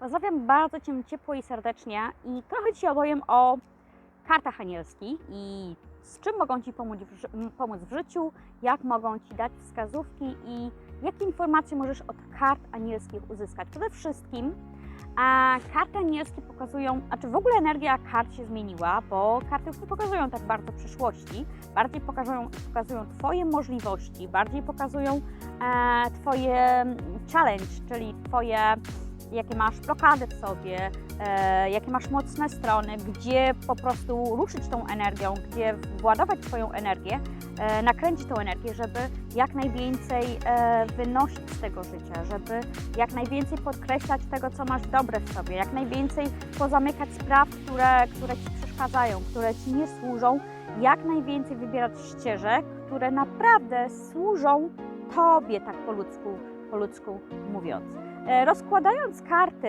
Pozdrawiam bardzo Cię ciepło i serdecznie i trochę Ci opowiem o kartach anielskich i z czym mogą Ci pomóc w, pomóc w życiu, jak mogą Ci dać wskazówki i jakie informacje możesz od kart anielskich uzyskać. Przede wszystkim a karty anielskie pokazują, a czy w ogóle energia kart się zmieniła, bo karty już nie pokazują tak bardzo przyszłości, bardziej pokazują, pokazują Twoje możliwości, bardziej pokazują e, Twoje challenge, czyli Twoje, jakie masz blokady w sobie, e, jakie masz mocne strony, gdzie po prostu ruszyć tą energią, gdzie władować Twoją energię, e, nakręcić tą energię, żeby jak najwięcej e, wynosić z tego życia, żeby jak najwięcej podkreślać tego, co masz dobre w sobie, jak najwięcej pozamykać spraw, które, które Ci przeszkadzają, które Ci nie służą, jak najwięcej wybierać ścieżek, które naprawdę służą Tobie, tak po ludzku, po ludzku mówiąc. E, Rozkładając karty,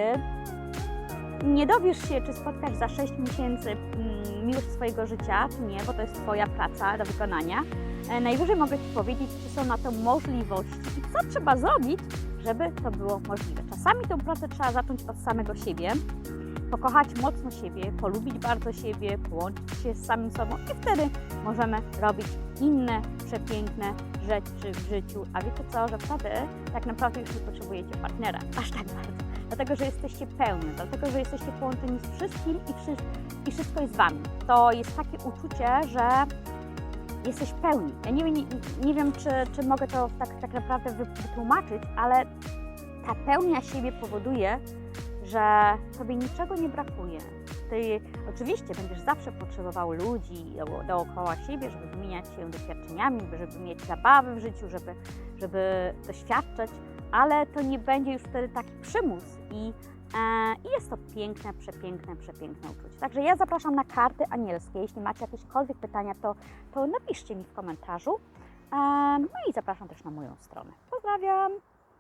nie dowiesz się, czy spotkasz za 6 miesięcy mm, miłość swojego życia, czy nie, bo to jest Twoja praca do wykonania. E, Najwyżej mogę Ci powiedzieć, czy są na to możliwości i co trzeba zrobić, żeby to było możliwe. Czasami tą pracę trzeba zacząć od samego siebie, pokochać mocno siebie, polubić bardzo siebie, połączyć się z samym sobą i wtedy możemy robić inne przepiękne rzeczy w życiu. A wiecie co, że wtedy tak naprawdę już nie potrzebujecie partnera aż tak bardzo. Dlatego, że jesteście pełni, dlatego, że jesteście połączeni z wszystkim i, wszy i wszystko jest Wami. To jest takie uczucie, że jesteś pełni. Ja nie, nie, nie wiem, czy, czy mogę to tak, tak naprawdę wy- wytłumaczyć, ale ta pełnia siebie powoduje, że Tobie niczego nie brakuje. Ty oczywiście będziesz zawsze potrzebował ludzi do- dookoła siebie, żeby wymieniać się doświadczeniami, żeby mieć zabawy w życiu, żeby, żeby doświadczać, ale to nie będzie już wtedy taki przymus i, e, i jest to piękne, przepiękne, przepiękne uczucie. Także ja zapraszam na karty anielskie. Jeśli macie jakiekolwiek pytania, to, to napiszcie mi w komentarzu. E, no i zapraszam też na moją stronę. Pozdrawiam!